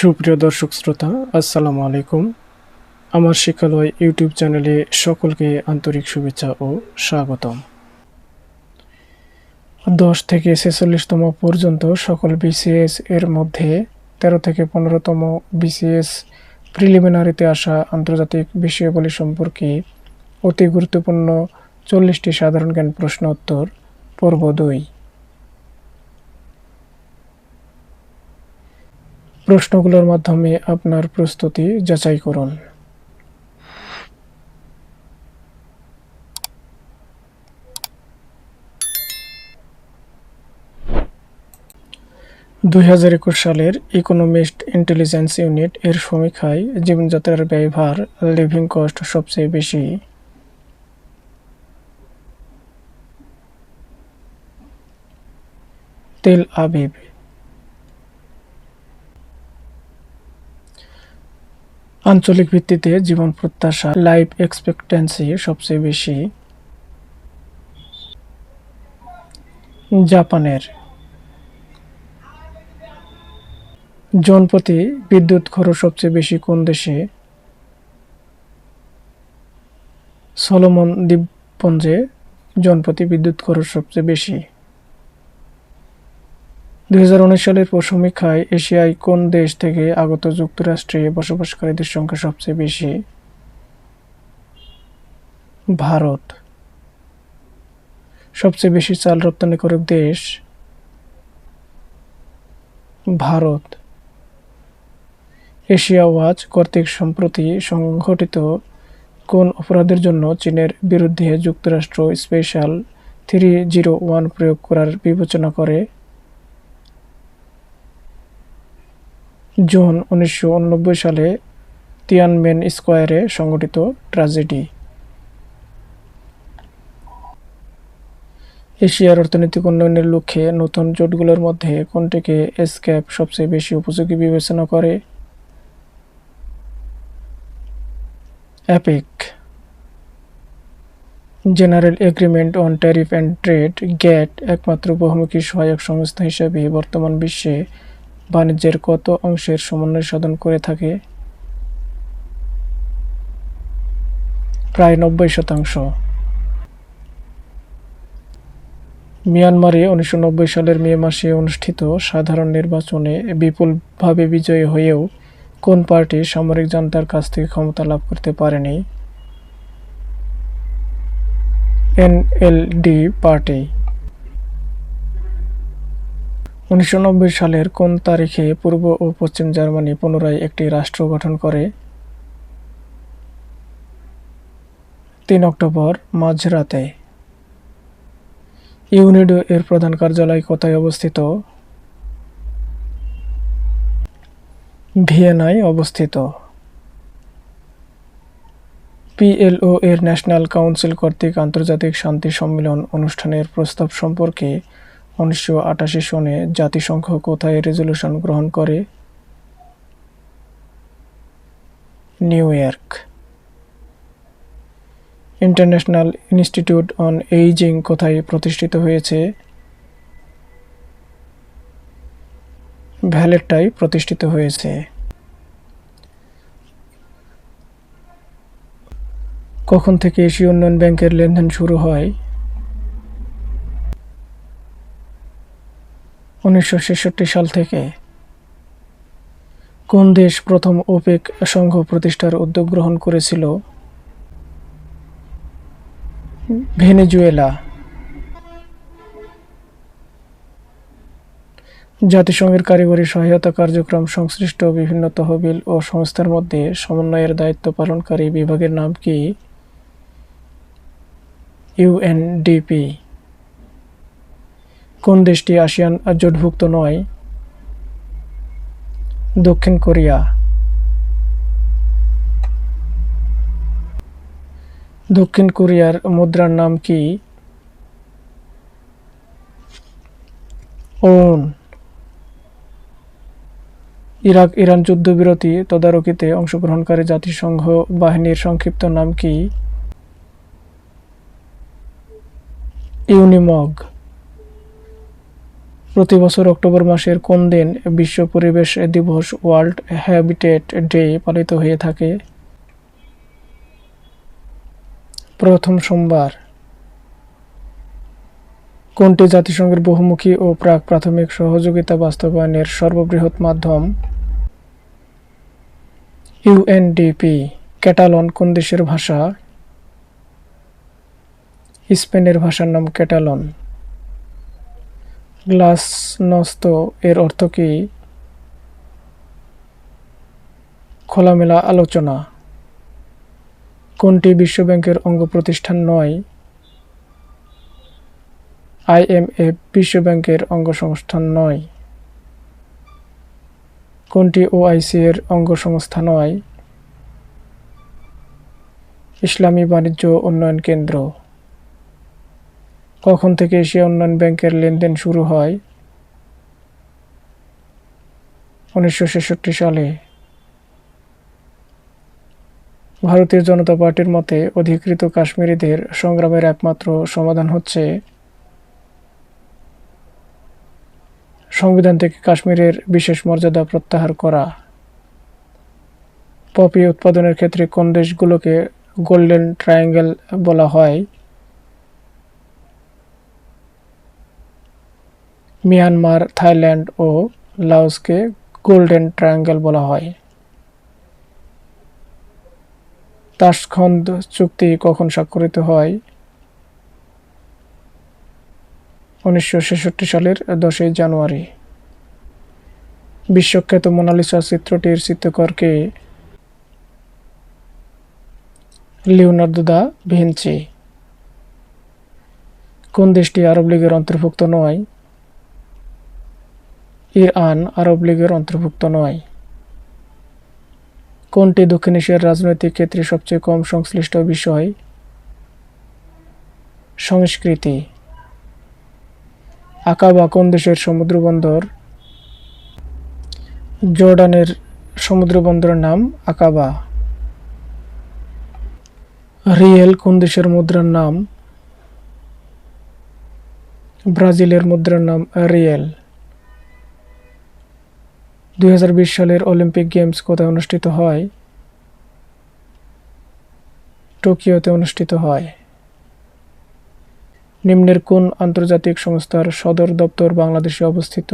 সুপ্রিয় দর্শক শ্রোতা, আসসালামু আলাইকুম। আমার শিক্ষালয় ইউটিউব চ্যানেলে সকলকে আন্তরিক শুভেচ্ছা ও স্বাগতম। দশ থেকে ছেচল্লিশতম পর্যন্ত সকল বিসিএস এর মধ্যে তেরো থেকে পনেরোতম বিসিএস প্রিলিমিনারিতে আসা আন্তর্জাতিক বিষয়াবলী সম্পর্কে অতি গুরুত্বপূর্ণ চল্লিশটি সাধারণ জ্ঞান প্রশ্ন উত্তর পর্ব দুই। প্রশ্নগুলোর মাধ্যমে আপনার প্রস্তুতি যাচাই করুন। দুই হাজার একুশ সালের ইকোনমিস্ট ইন্টেলিজেন্স ইউনিট এর সমীক্ষায় জীবনযাত্রার ব্যয়ভার লিভিং কস্ট সবচেয়ে বেশি। তেল আবিব আঞ্চলিক ভিত্তিতে জীবন প্রত্যাশা লাইফ এক্সপেক্টেন্সি সবচেয়ে বেশি। জাপানের জনপ্রতি বিদ্যুৎ খরচ সবচেয়ে বেশি কোন দেশে? সলোমন দ্বীপপুঞ্জে জনপ্রতি বিদ্যুৎ খরচ সবচেয়ে বেশি। দুই হাজার উনিশ সালের সমীক্ষায় এশিয়ায় কোন দেশ থেকে আগত যুক্তরাষ্ট্রে বসবাসকারীদের সংখ্যা সবচেয়ে বেশি? ভারত। সবচেয়ে বেশি চাল রপ্তানিকারক দেশ? ভারত। এশিয়া ওয়াচ কর্তৃক সম্প্রতি সংঘটিত কোন অপরাধের জন্য চীনের বিরুদ্ধে যুক্তরাষ্ট্র স্পেশাল থ্রি জিরো ওয়ান প্রয়োগ করার বিবেচনা করে? জুন উনিশশো সালে তিয়ানমেন স্কোয়ারে সংঘটিত ট্র্যাজেডি। এশিয়ার অর্থনৈতিক উন্নয়নের লক্ষ্যে নতুন জোটগুলোর মধ্যে কোনটিকে এসক্যাপ সবচেয়ে বেশি উপযোগী বিবেচনা করে? Apex general agreement on tariff and trade, GATT, একমাত্র বহুমুখী সহায়ক সংস্থা হিসেবে বর্তমান বিশ্বে বাণিজ্যের কত অংশের সমন্বয় সাধন করে থাকে? প্রায় নব্বই শতাংশ। মিয়ানমারে উনিশশো নব্বই সালের মে মাসে অনুষ্ঠিত সাধারণ নির্বাচনে বিপুলভাবে বিজয়ী হয়েও কোন পার্টি সামরিক জনতার কাছ থেকে ক্ষমতা লাভ করতে পারেনি? NLD party. উনিশশো সালের কোন তারিখে পূর্ব ও পশ্চিম জার্মানি পুনরায় একটি রাষ্ট্র গঠন করে? তিন অক্টোবর, মাঝরাতে। ইউনিডো এর প্রধান কার্যালয় কোথায় অবস্থিত? ভিয়েনায় অবস্থিত। পিএলও এর ন্যাশনাল কাউন্সিল কর্তৃক আন্তর্জাতিক শান্তি সম্মেলন অনুষ্ঠানের প্রস্তাব সম্পর্কে উনিশশো আটাশি সনে জাতিসংঘ কোথায় রেজলিউশন গ্রহণ করে? New York. International institute on ageing কোথায় প্রতিষ্ঠিত হয়েছে? ভ্যালেটটাই প্রতিষ্ঠিত হয়েছে। কখন থেকে এশীয় উন্নয়ন ব্যাংকের লেনদেন শুরু হয়? উনিশশো ছেষট্টি সাল থেকে কোন দেশ প্রথম ওপেক সংঘ প্রতিষ্ঠার উদ্যোগ গ্রহণ করেছিল? ভেনেজুয়েলা। জাতিসংঘের কারিগরি সহায়তা কার্যক্রম, সংশ্লিষ্ট বিভিন্ন তহবিল ও সংস্থার মধ্যে সমন্বয়ের দায়িত্ব পালনকারী বিভাগের নাম কি? ইউএনডিপি কোন দেশটি আসিয়ান জোটভুক্ত নয়? দক্ষিণ কোরিয়া। দক্ষিণ কোরিয়ার মুদ্রার নাম কি? ওন। ইরাক, ইরান যুদ্ধবিরতি তদারকিতে অংশগ্রহণকারী জাতিসংঘ বাহিনীর সংক্ষিপ্ত নাম কি? ইউনিমগ। প্রতি বছর অক্টোবর মাসের কোন দিন বিশ্ব পরিবেশ দিবস ওয়ার্ল্ড হ্যাবিটেট ডে পালিত হয়ে থাকে? প্রথম সোমবার। কোনটি জাতিসংঘের বহুমুখী ও প্রাক প্রাথমিক সহযোগিতা বাস্তবায়নের সর্ববৃহৎ মাধ্যম? ইউএনডিপি ক্যাটালন কোন দেশের ভাষা? স্পেনের ভাষার নাম ক্যাটালন। গ্লাসনস্ত এর অর্থ কি? খোলামেলা আলোচনা। কোনটি বিশ্বব্যাংকের অঙ্গ প্রতিষ্ঠান নয় আইএমএফ বিশ্বব্যাংকের অঙ্গ সংস্থান নয়। কোনটি ওআইসি এর অঙ্গ সংস্থা নয়? ইসলামী বাণিজ্য উন্নয়ন কেন্দ্র। কখন থেকে এশিয়া উন্নয়ন ব্যাংকের লেনদেন শুরু হয়? উনিশশো ছেষট্টি সালে। ভারতীয় জনতা পার্টির মতে, অধিকৃত কাশ্মীরিদের সংগ্রামের একমাত্র সমাধান হচ্ছে সংবিধান থেকে কাশ্মীরের বিশেষ মর্যাদা প্রত্যাহার করা। পপি উৎপাদনের ক্ষেত্রে কোন দেশগুলোকে গোল্ডেন ট্রায়াঙ্গেল বলা হয়? মিয়ানমার, থাইল্যান্ড ও লাওসকে গোল্ডেন ট্রায়াঙ্গেল বলা হয়। তাসখন্দ চুক্তি কখন স্বাক্ষরিত হয়? উনিশশো ছেষট্টি সালের দশই জানুয়ারি। বিশ্বখ্যাত মোনালিসা চিত্রটির চিত্রকরকে লিওনার্দো দা ভিঞ্চি কোন দেশটি আরব লীগের অন্তর্ভুক্ত নয়? ইরান আরব লীগের অন্তর্ভুক্ত নয়। কোনটি দক্ষিণ এশিয়ার রাজনৈতিক ক্ষেত্রে সবচেয়ে কম সংশ্লিষ্ট বিষয়? সংস্কৃতি। আকাবা কোন দেশের সমুদ্রবন্দর জর্ডানের সমুদ্রবন্দরের নাম আকাবা। রিয়েল কোন দেশের মুদ্রার নাম? ব্রাজিলের মুদ্রার নাম রিয়েল। দু হাজার বিশ সালের অলিম্পিক গেমস কোথায় অনুষ্ঠিত হয়? টোকিওতে অনুষ্ঠিত হয়। নিম্নের কোন আন্তর্জাতিক সংস্থার সদর দপ্তর বাংলাদেশে অবস্থিত?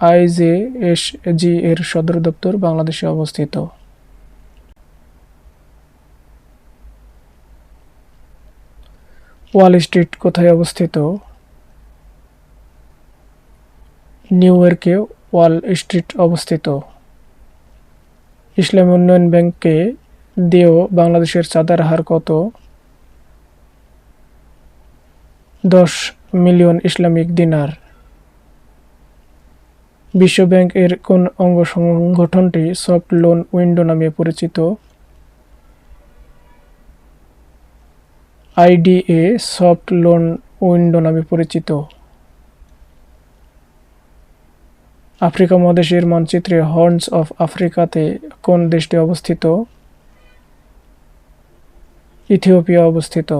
আইজেএসজি এর সদর দপ্তর বাংলাদেশে অবস্থিত। ওয়াল স্ট্রিট কোথায় অবস্থিত? নিউ ইয়র্কে ওয়াল স্ট্রিট অবস্থিত। ইসলামী উন্নয়ন ব্যাংককে দিয়েও বাংলাদেশের চাঁদার হার কত? দশ মিলিয়ন ইসলামিক দিনার। বিশ্বব্যাংক এর কোন অঙ্গ সংগঠনটি সফট লোন উইন্ডো নামে পরিচিত? আইডিএ সফট লোন উইন্ডো নামে পরিচিত। আফ্রিকা মহাদেশের মানচিত্রে হর্নস অফ আফ্রিকাতে কোন দেশটি অবস্থিত? ইথিওপিয়া অবস্থিত।